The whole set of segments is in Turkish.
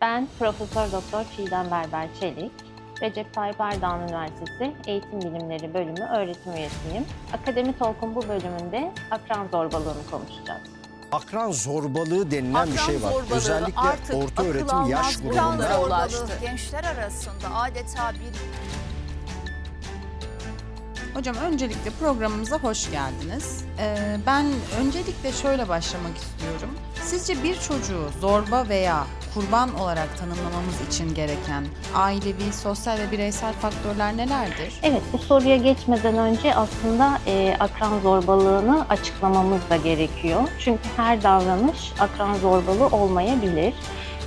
Ben Profesör Doktor Çiğdem Berber Çelik, Recep Tayyip Erdoğan Üniversitesi Eğitim Bilimleri Bölümü öğretim üyesiyim. Akademi Talk'un bu bölümünde akran zorbalığını konuşacağız. Akran zorbalığı denilen bir Akran şey var. Özellikle artık orta öğretim yaş bir grubunda. ulaştı. Zorbalığı gençler arasında adeta bir Hocam öncelikle programımıza hoş geldiniz. Ee, ben öncelikle şöyle başlamak istiyorum. Sizce bir çocuğu zorba veya kurban olarak tanımlamamız için gereken ailevi, sosyal ve bireysel faktörler nelerdir? Evet, bu soruya geçmeden önce aslında e, akran zorbalığını açıklamamız da gerekiyor. Çünkü her davranış akran zorbalığı olmayabilir.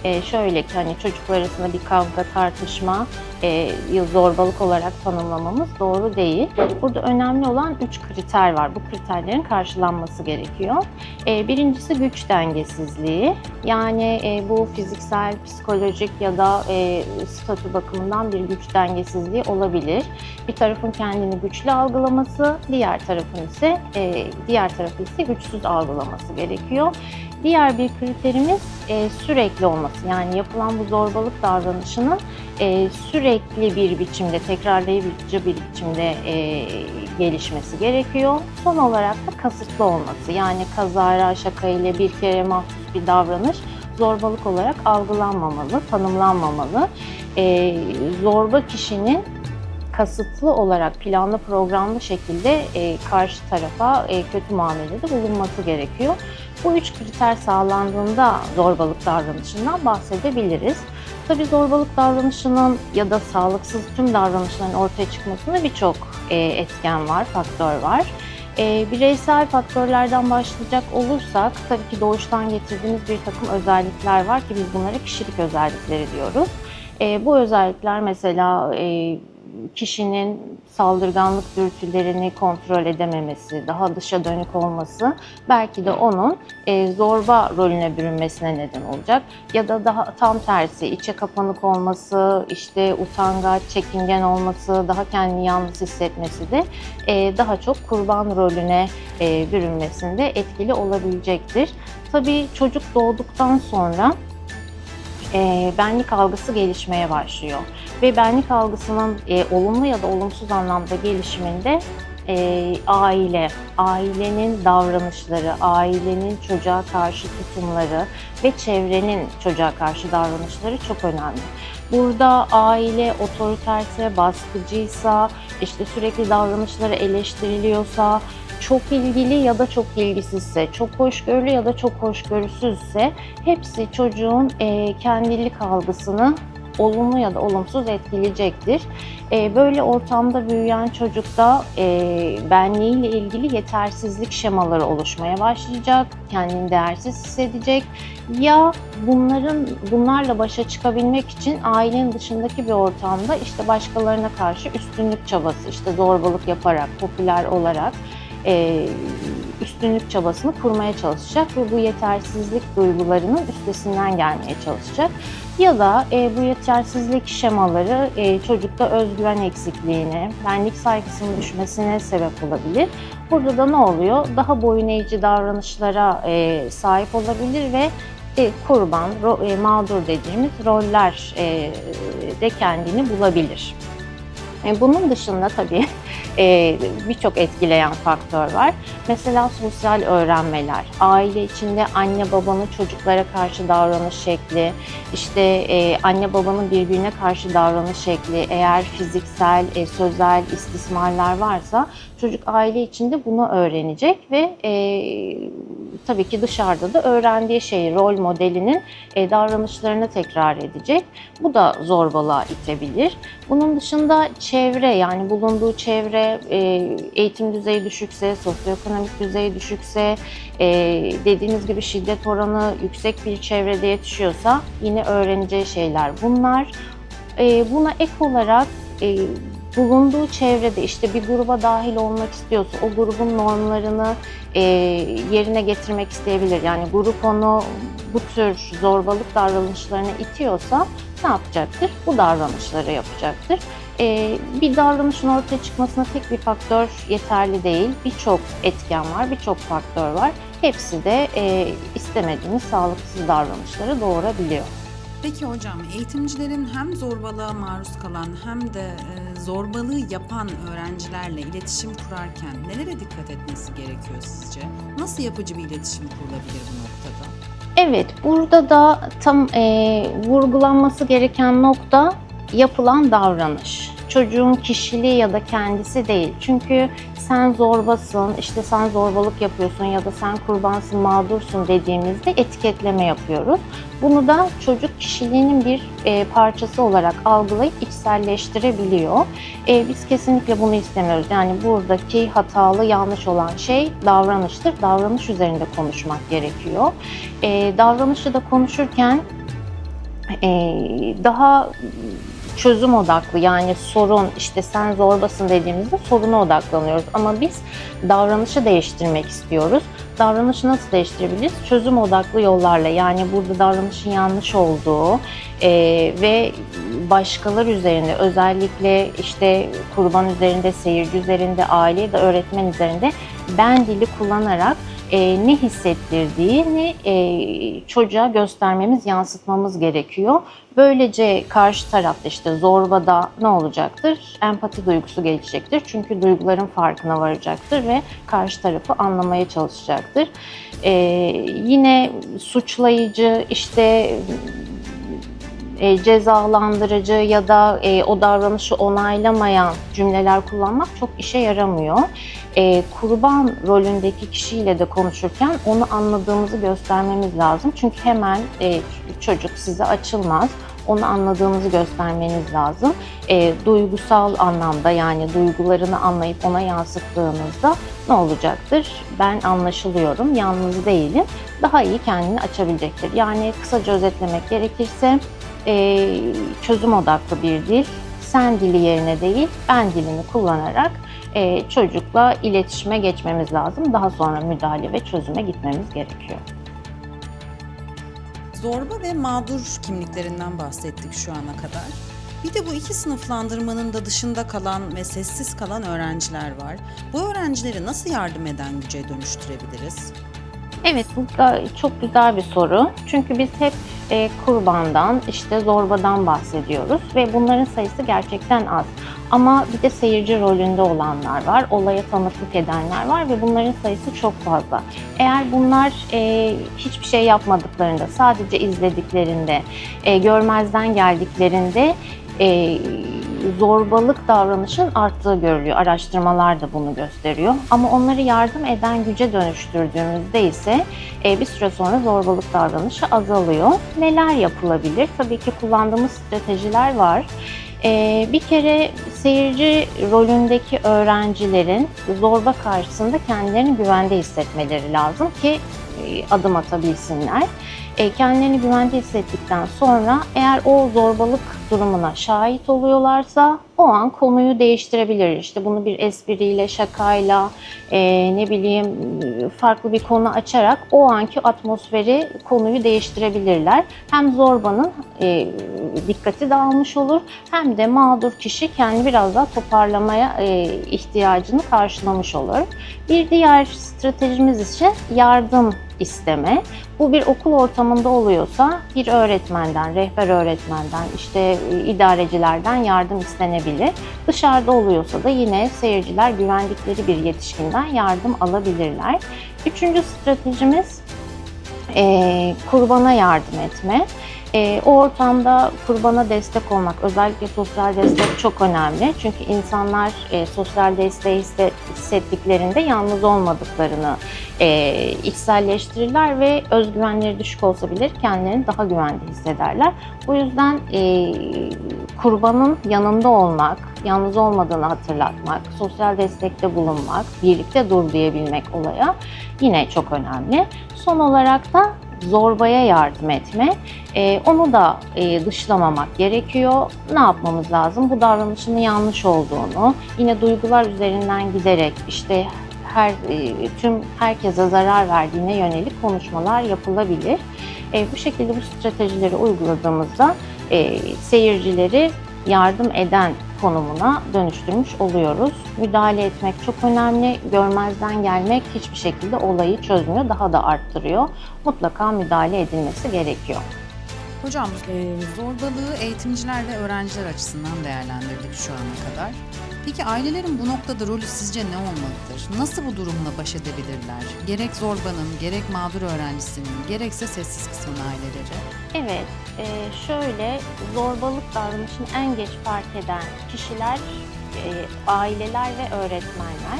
E, şöyle ki hani çocuklar arasında bir kavga, tartışma e, zorbalık olarak tanımlamamız doğru değil. Burada önemli olan üç kriter var. Bu kriterlerin karşılanması gerekiyor. E, birincisi güç dengesizliği. Yani e, bu fiziksel, psikolojik ya da e, statü bakımından bir güç dengesizliği olabilir. Bir tarafın kendini güçlü algılaması, diğer tarafın ise e, diğer tarafı ise güçsüz algılaması gerekiyor. Diğer bir kriterimiz e, sürekli olması. Yani yapılan bu zorbalık davranışının e, sürekli bir biçimde, tekrarlayıcı bir biçimde e, gelişmesi gerekiyor. Son olarak da kasıtlı olması. Yani kazara, şaka ile bir kere mahsus bir davranış zorbalık olarak algılanmamalı, tanımlanmamalı. E, zorba kişinin kasıtlı olarak planlı programlı şekilde e, karşı tarafa e, kötü muamelede bulunması gerekiyor. Bu üç kriter sağlandığında zorbalık davranışından bahsedebiliriz. Tabii zorbalık davranışının ya da sağlıksız tüm davranışların ortaya çıkmasında birçok e, etken var, faktör var. E, bireysel faktörlerden başlayacak olursak tabii ki doğuştan getirdiğimiz bir takım özellikler var ki biz bunlara kişilik özellikleri diyoruz. E, bu özellikler mesela kişinin saldırganlık dürtülerini kontrol edememesi, daha dışa dönük olması belki de onun e, zorba rolüne bürünmesine neden olacak. Ya da daha tam tersi içe kapanık olması, işte utangaç, çekingen olması, daha kendini yalnız hissetmesi de e, daha çok kurban rolüne e, bürünmesinde etkili olabilecektir. Tabii çocuk doğduktan sonra e, benlik algısı gelişmeye başlıyor. Ve benlik algısının e, olumlu ya da olumsuz anlamda gelişiminde e, aile, ailenin davranışları, ailenin çocuğa karşı tutumları ve çevrenin çocuğa karşı davranışları çok önemli. Burada aile otoriterse, baskıcıysa, işte sürekli davranışları eleştiriliyorsa, çok ilgili ya da çok ilgisizse, çok hoşgörülü ya da çok hoşgörüsüzse hepsi çocuğun e, kendilik algısını olumlu ya da olumsuz etkileyecektir. E, böyle ortamda büyüyen çocukta e, benliğiyle ilgili yetersizlik şemaları oluşmaya başlayacak, kendini değersiz hissedecek. Ya bunların bunlarla başa çıkabilmek için ailenin dışındaki bir ortamda işte başkalarına karşı üstünlük çabası, işte zorbalık yaparak, popüler olarak e, üstünlük çabasını kurmaya çalışacak ve bu yetersizlik duygularının üstesinden gelmeye çalışacak. Ya da e, bu yetersizlik şemaları e, çocukta özgüven eksikliğine, benlik saygısının düşmesine sebep olabilir. Burada da ne oluyor? Daha boyun eğici davranışlara e, sahip olabilir ve e, kurban, ro, e, mağdur dediğimiz roller e, de kendini bulabilir. E, bunun dışında tabii e, birçok etkileyen faktör var. Mesela sosyal öğrenmeler, aile içinde anne babanın çocuklara karşı davranış şekli, işte e, anne babanın birbirine karşı davranış şekli, eğer fiziksel, sözel istismarlar varsa çocuk aile içinde bunu öğrenecek ve tabii ki dışarıda da öğrendiği şeyi, rol modelinin e, davranışlarını tekrar edecek. Bu da zorbalığa itebilir. Bunun dışında çevre yani bulunduğu çevre e, eğitim düzeyi düşükse, sosyoekonomik düzeyi düşükse, e, dediğiniz gibi şiddet oranı yüksek bir çevrede yetişiyorsa yine öğreneceği şeyler bunlar. E, buna ek olarak e, bulunduğu çevrede işte bir gruba dahil olmak istiyorsa o grubun normlarını e, yerine getirmek isteyebilir. Yani grup onu bu tür zorbalık davranışlarına itiyorsa ne yapacaktır? Bu davranışları yapacaktır. E, bir davranışın ortaya çıkmasına tek bir faktör yeterli değil. Birçok etken var, birçok faktör var. Hepsi de e, istemediğimiz sağlıksız davranışları doğurabiliyor. Peki hocam eğitimcilerin hem zorbalığa maruz kalan hem de e, zorbalığı yapan öğrencilerle iletişim kurarken nelere dikkat etmesi gerekiyor sizce? Nasıl yapıcı bir iletişim kurulabilir bu noktada? Evet, burada da tam e, vurgulanması gereken nokta yapılan davranış. Çocuğun kişiliği ya da kendisi değil. Çünkü sen zorbasın, işte sen zorbalık yapıyorsun ya da sen kurbansın, mağdursun dediğimizde etiketleme yapıyoruz. Bunu da çocuk kişiliğinin bir e, parçası olarak algılayıp içselleştirebiliyor. E, biz kesinlikle bunu istemiyoruz. Yani buradaki hatalı, yanlış olan şey davranıştır. Davranış üzerinde konuşmak gerekiyor. E, davranışı da konuşurken e, daha çözüm odaklı yani sorun işte sen zorbasın dediğimizde soruna odaklanıyoruz ama biz davranışı değiştirmek istiyoruz. Davranışı nasıl değiştirebiliriz? Çözüm odaklı yollarla yani burada davranışın yanlış olduğu e, ve başkalar üzerinde özellikle işte kurban üzerinde, seyirci üzerinde, aile ya öğretmen üzerinde ben dili kullanarak e, ne hissettirdiğini e, çocuğa göstermemiz, yansıtmamız gerekiyor. Böylece karşı tarafta işte zorbada ne olacaktır? Empati duygusu gelişecektir. Çünkü duyguların farkına varacaktır ve karşı tarafı anlamaya çalışacaktır. E, yine suçlayıcı işte e, cezalandırıcı ya da e, o davranışı onaylamayan cümleler kullanmak çok işe yaramıyor. E, kurban rolündeki kişiyle de konuşurken onu anladığımızı göstermemiz lazım. Çünkü hemen e, çocuk size açılmaz. Onu anladığımızı göstermeniz lazım. E, duygusal anlamda yani duygularını anlayıp ona yansıttığınızda ne olacaktır? Ben anlaşılıyorum, yalnız değilim. Daha iyi kendini açabilecektir. Yani kısaca özetlemek gerekirse e, çözüm odaklı bir dil, sen dili yerine değil, ben dilini kullanarak e, çocukla iletişime geçmemiz lazım. Daha sonra müdahale ve çözüme gitmemiz gerekiyor. Zorba ve mağdur kimliklerinden bahsettik şu ana kadar. Bir de bu iki sınıflandırmanın da dışında kalan ve sessiz kalan öğrenciler var. Bu öğrencileri nasıl yardım eden güce dönüştürebiliriz? Evet, bu da çok güzel bir soru. Çünkü biz hep e, kurbandan, işte zorbadan bahsediyoruz ve bunların sayısı gerçekten az. Ama bir de seyirci rolünde olanlar var, olaya tanıklık edenler var ve bunların sayısı çok fazla. Eğer bunlar e, hiçbir şey yapmadıklarında, sadece izlediklerinde, e, görmezden geldiklerinde e, zorbalık davranışın arttığı görülüyor. Araştırmalar da bunu gösteriyor. Ama onları yardım eden güce dönüştürdüğümüzde ise e, bir süre sonra zorbalık davranışı azalıyor. Neler yapılabilir? Tabii ki kullandığımız stratejiler var. E, bir kere seyirci rolündeki öğrencilerin zorba karşısında kendilerini güvende hissetmeleri lazım ki e, adım atabilsinler. E, kendilerini güvende hissettikten sonra eğer o zorbalık durumuna şahit oluyorlarsa o an konuyu değiştirebilir. İşte bunu bir espriyle, şakayla, e, ne bileyim farklı bir konu açarak o anki atmosferi, konuyu değiştirebilirler. Hem zorbanın e, dikkati dağılmış olur hem de mağdur kişi kendi biraz daha toparlamaya e, ihtiyacını karşılamış olur. Bir diğer stratejimiz ise yardım isteme. Bu bir okul ortamında oluyorsa bir öğretmenden, rehber öğretmenden, işte e, idarecilerden yardım istenebilir. Dışarıda oluyorsa da yine seyirciler güvendikleri bir yetişkinden yardım alabilirler. Üçüncü stratejimiz e, kurbana yardım etme. E, o ortamda kurbana destek olmak, özellikle sosyal destek çok önemli. Çünkü insanlar e, sosyal desteği hisse- hissettiklerinde yalnız olmadıklarını e, içselleştirirler ve özgüvenleri düşük olsa bile kendilerini daha güvende hissederler. Bu yüzden e, kurbanın yanında olmak, yalnız olmadığını hatırlatmak, sosyal destekte bulunmak, birlikte dur diyebilmek olaya yine çok önemli. Son olarak da zorbaya yardım etme. Ee, onu da e, dışlamamak gerekiyor. Ne yapmamız lazım? Bu davranışının yanlış olduğunu, yine duygular üzerinden giderek işte her e, tüm herkese zarar verdiğine yönelik konuşmalar yapılabilir. E, bu şekilde bu stratejileri uyguladığımızda e, seyircileri yardım eden konumuna dönüştürmüş oluyoruz. Müdahale etmek çok önemli. Görmezden gelmek hiçbir şekilde olayı çözmüyor, daha da arttırıyor. Mutlaka müdahale edilmesi gerekiyor. Hocam e, zorbalığı eğitimciler ve öğrenciler açısından değerlendirdik şu ana kadar. Peki ailelerin bu noktada rolü sizce ne olmalıdır? Nasıl bu durumla baş edebilirler? Gerek zorbanın, gerek mağdur öğrencisinin, gerekse sessiz kısmın aileleri. Evet, e, şöyle zorbalık davranışını en geç fark eden kişiler e, aileler ve öğretmenler.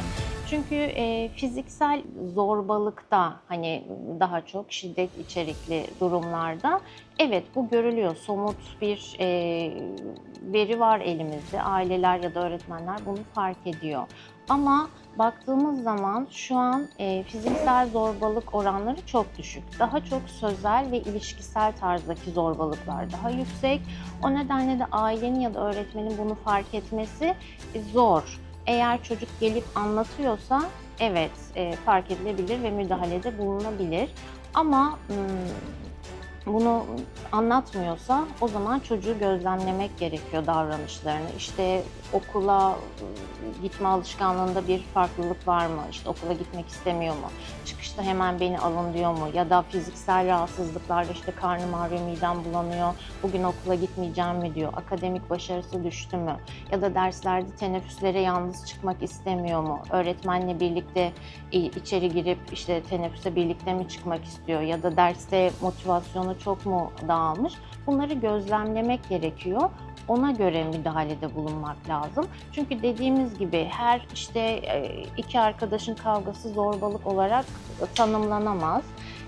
Çünkü e, fiziksel zorbalıkta hani daha çok şiddet içerikli durumlarda evet bu görülüyor. Somut bir e, veri var elimizde. Aileler ya da öğretmenler bunu fark ediyor. Ama baktığımız zaman şu an e, fiziksel zorbalık oranları çok düşük. Daha çok sözel ve ilişkisel tarzdaki zorbalıklar daha yüksek. O nedenle de ailenin ya da öğretmenin bunu fark etmesi e, zor. Eğer çocuk gelip anlatıyorsa evet e, fark edilebilir ve müdahalede bulunabilir. Ama bunu anlatmıyorsa o zaman çocuğu gözlemlemek gerekiyor davranışlarını. İşte okula gitme alışkanlığında bir farklılık var mı? İşte okula gitmek istemiyor mu? Çıkışta hemen beni alın diyor mu? Ya da fiziksel rahatsızlıklarla işte karnım ağrıyor, midem bulanıyor, bugün okula gitmeyeceğim mi diyor. Akademik başarısı düştü mü? Ya da derslerde teneffüslere yalnız çıkmak istemiyor mu? Öğretmenle birlikte içeri girip işte teneffüse birlikte mi çıkmak istiyor? Ya da derste motivasyonu çok mu dağılmış? Bunları gözlemlemek gerekiyor ona göre müdahalede bulunmak lazım. Çünkü dediğimiz gibi her işte e, iki arkadaşın kavgası zorbalık olarak tanımlanamaz.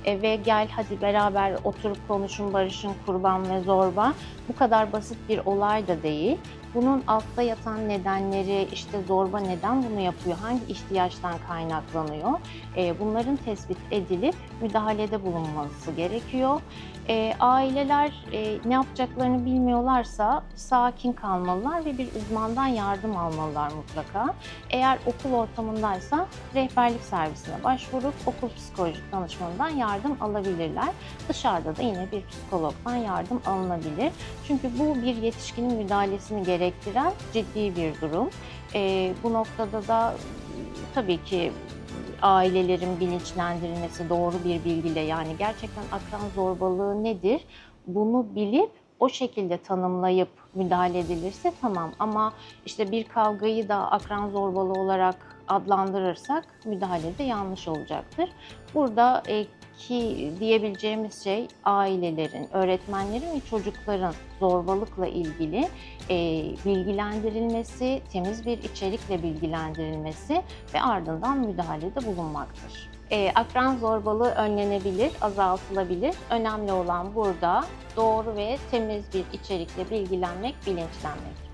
E, ve gel hadi beraber oturup konuşun, barışın, kurban ve zorba bu kadar basit bir olay da değil. Bunun altta yatan nedenleri, işte zorba neden bunu yapıyor, hangi ihtiyaçtan kaynaklanıyor, e, bunların tespit edilip müdahalede bulunması gerekiyor. E, aileler e, ne yapacaklarını bilmiyorlarsa sakin kalmalılar ve bir uzmandan yardım almalılar mutlaka. Eğer okul ortamındaysa rehberlik servisine başvurup okul psikolojik danışmanından yardım alabilirler. Dışarıda da yine bir psikologdan yardım alınabilir. Çünkü bu bir yetişkinin müdahalesini gerektiren ciddi bir durum. E, bu noktada da tabii ki ailelerin bilinçlendirilmesi doğru bir bilgiyle yani gerçekten akran zorbalığı nedir bunu bilip o şekilde tanımlayıp müdahale edilirse tamam ama işte bir kavgayı da akran zorbalığı olarak adlandırırsak müdahale de yanlış olacaktır. Burada e, ki diyebileceğimiz şey ailelerin, öğretmenlerin ve çocukların zorbalıkla ilgili e, bilgilendirilmesi, temiz bir içerikle bilgilendirilmesi ve ardından müdahalede bulunmaktır. E, akran zorbalığı önlenebilir, azaltılabilir. Önemli olan burada doğru ve temiz bir içerikle bilgilenmek, bilinçlenmek.